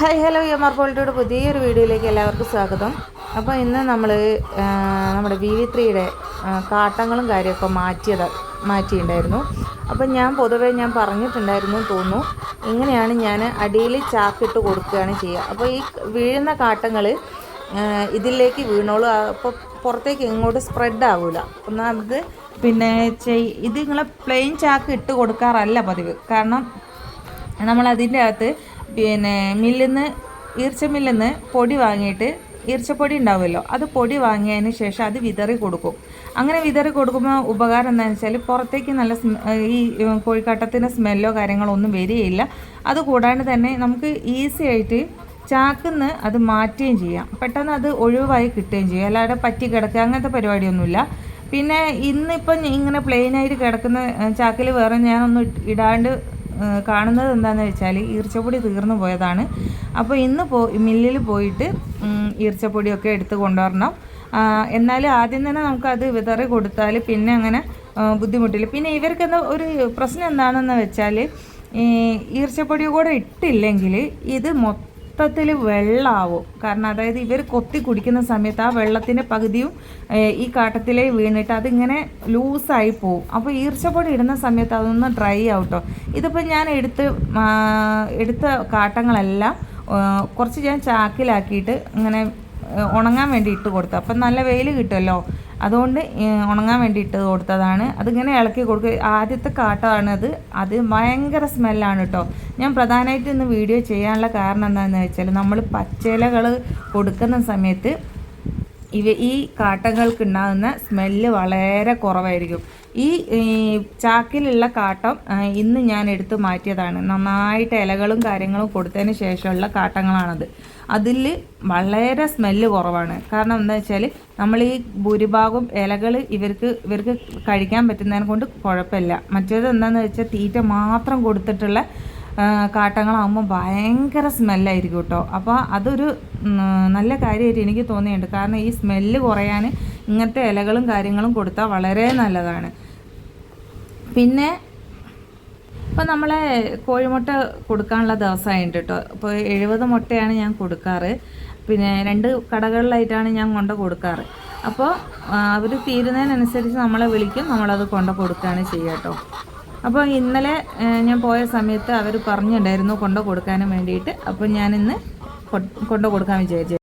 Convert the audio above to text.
Hi hello M R പോളിറ്റിയുടെ പുതിയൊരു വീഡിയോയിലേക്ക് എല്ലാവർക്കും സ്വാഗതം. അപ്പോൾ ഇന്ന് നമ്മൾ നമ്മുടെ വി വി ത്രീയുടെ കാട്ടങ്ങളും കാര്യമൊക്കെ മാറ്റിയത് മാറ്റിയിട്ടുണ്ടായിരുന്നു. അപ്പം ഞാൻ പൊതുവേ ഞാൻ പറഞ്ഞിട്ടുണ്ടായിരുന്നു തോന്നുന്നു. ഇങ്ങനെയാണ് ഞാൻ അടിയിൽ ചാക്കിട്ട് കൊടുക്കുകയാണ് ചെയ്യുക. അപ്പോൾ ഈ വീഴുന്ന കാട്ടങ്ങൾ ഇതിലേക്ക് വീണോളൂ. അപ്പോൾ പുറത്തേക്ക് ഇങ്ങോട്ട് സ്പ്രെഡ് ആവില്ല ഒന്നാമത് പിന്നെ ചെയ് ഇത് നിങ്ങളെ പ്ലെയിൻ ചാക്ക് ഇട്ട് കൊടുക്കാറല്ല പതിവ്. കാരണം നമ്മൾ അതിന്റെ അകത്ത് പിന്നെ മില്ലിൽ നിന്ന് ഈർച്ച മില്ലിൽ നിന്ന് പൊടി വാങ്ങിയിട്ട് ഈർച്ചപ്പൊടി ഉണ്ടാവുമല്ലോ അത് പൊടി വാങ്ങിയതിന് ശേഷം അത് വിതറി കൊടുക്കും. അങ്ങനെ വിതറി കൊടുക്കുമ്പോൾ ഉപകാരം എന്താണെന്ന് വെച്ചാൽ പുറത്തേക്ക് നല്ല ഈ കോഴിക്കാട്ടത്തിന്റെ സ്മെല്ലോ കാര്യങ്ങളോ ഒന്നും വരികയില്ല. അതുകൂടാണ്ട് തന്നെ നമുക്ക് ഈസി ആയിട്ട് ചാക്കുന്ന് അത് മാറ്റുകയും ചെയ്യാം. പെട്ടെന്ന് അത് ഒഴിവായി കിട്ടുകയും ചെയ്യും. അല്ലാതെ പറ്റി കിടക്കുക അങ്ങനത്തെ പരിപാടിയൊന്നുമില്ല. പിന്നെ ഇന്നിപ്പം ഇങ്ങനെ പ്ലെയിനായിട്ട് കിടക്കുന്ന ചാക്കിൽ വേറെ ഞാനൊന്നും ഇടാണ്ട് കാണുന്നത് എന്താണെന്ന് വെച്ചാൽ ഈർച്ചപ്പൊടി തീർന്നു പോയതാണ്. അപ്പോൾ ഇന്ന് പോ മില്ലിൽ പോയിട്ട് ഈർച്ചപ്പൊടിയൊക്കെ എടുത്ത് കൊണ്ടുവരണം. എന്നാൽ ആദ്യം തന്നെ നമുക്കത് വിതറി കൊടുത്താൽ പിന്നെ അങ്ങനെ ബുദ്ധിമുട്ടില്ല. പിന്നെ ഇവർക്ക് എന്താ ഒരു പ്രശ്നം എന്താണെന്ന് വെച്ചാൽ ഈർച്ചപ്പൊടി കൂടെ ഇട്ടില്ലെങ്കിൽ ഇത് മൊത്തം മൊത്തത്തിൽ വെള്ളമാവും കാരണം അതായത് ഇവർ കൊത്തി കുടിക്കുന്ന സമയത്ത് ആ വെള്ളത്തിന്റെ പകുതിയും ഈ കാട്ടത്തിലേ വീണിട്ട് അതിങ്ങനെ ലൂസായി പോവും. അപ്പോൾ ഈർച്ചപ്പൊടി ഇടുന്ന സമയത്ത് അതൊന്ന് ഡ്രൈ ആവട്ടോ ഇതിപ്പോൾ ഞാൻ എടുത്ത് എടുത്ത കാട്ടങ്ങളെല്ലാം കുറച്ച് ഞാൻ ചാക്കിലാക്കിയിട്ട് ഇങ്ങനെ ഉണങ്ങാൻ വേണ്ടി ഇട്ട് കൊടുത്തു. അപ്പം നല്ല വെയിൽ കിട്ടുമല്ലോ. അതുകൊണ്ട് ഉണങ്ങാൻ വേണ്ടി ഇട്ട് കൊടുത്തതാണ്. അതിങ്ങനെ ഇളക്കി കൊടുക്കുക. ആദ്യത്തെ കാട്ടാണ് അത് അത് ഭയങ്കര സ്മെല്ലാണ് കേട്ടോ ഞാൻ പ്രധാനമായിട്ട് ഇന്ന് വീഡിയോ ചെയ്യാനുള്ള കാരണം എന്താണെന്ന് വെച്ചാൽ നമ്മൾ പച്ചിലകൾ കൊടുക്കുന്ന സമയത്ത് ഇവ ഈ കാട്ടങ്ങൾക്ക് ഉണ്ടാകുന്ന സ്മെല്ല് വളരെ കുറവായിരിക്കും. ഈ ചാക്കിലുള്ള കാട്ടം ഇന്ന് ഞാൻ എടുത്തു മാറ്റിയതാണ്. നന്നായിട്ട് ഇലകളും കാര്യങ്ങളും കൊടുത്തതിന് ശേഷമുള്ള കാട്ടങ്ങളാണത്. അതിൽ വളരെ സ്മെല്ല് കുറവാണ്. കാരണം എന്താ വെച്ചാൽ നമ്മൾ ഈ ഭൂരിഭാഗം ഇലകൾ ഇവർക്ക് ഇവർക്ക് കഴിക്കാൻ പറ്റുന്നതിനെ കൊണ്ട് കുഴപ്പമില്ല. മറ്റേത് എന്താണെന്ന് വെച്ചാൽ തീറ്റ മാത്രം കൊടുത്തിട്ടുള്ള കാട്ടങ്ങളാകുമ്പോൾ ഭയങ്കര സ്മെല്ലായിരിക്കും കേട്ടോ. അപ്പോൾ അതൊരു നല്ല കാര്യമായിട്ട് എനിക്ക് തോന്നിയിട്ടുണ്ട്. കാരണം ഈ സ്മെല്ല് കുറയാൻ ഇങ്ങനത്തെ ഇലകളും കാര്യങ്ങളും കൊടുത്താൽ വളരെ നല്ലതാണ്. പിന്നെ ഇപ്പോൾ നമ്മളെ കോഴിമുട്ട കൊടുക്കാനുള്ള ദിവസമായിട്ട് കേട്ടോ. ഇപ്പോൾ എഴുപത് മുട്ടയാണ് ഞാൻ കൊടുക്കാറ്. പിന്നെ രണ്ട് കടകളിലായിട്ടാണ് ഞാൻ കൊണ്ട് കൊടുക്കാറ്. അപ്പോൾ അവർ തീരുന്നതിനനുസരിച്ച് നമ്മളെ വിളിക്കും. നമ്മളത് കൊണ്ട് കൊടുക്കുകയാണ് ചെയ്യുക കേട്ടോ. അപ്പോൾ ഇന്നലെ ഞാൻ പോയ സമയത്ത് അവർ പറഞ്ഞിട്ടുണ്ടായിരുന്നു കൊണ്ടു കൊടുക്കാനും വേണ്ടിയിട്ട്. അപ്പോൾ ഞാനിന്ന് കൊണ്ടു കൊടുക്കാൻ വിചാരിച്ചു.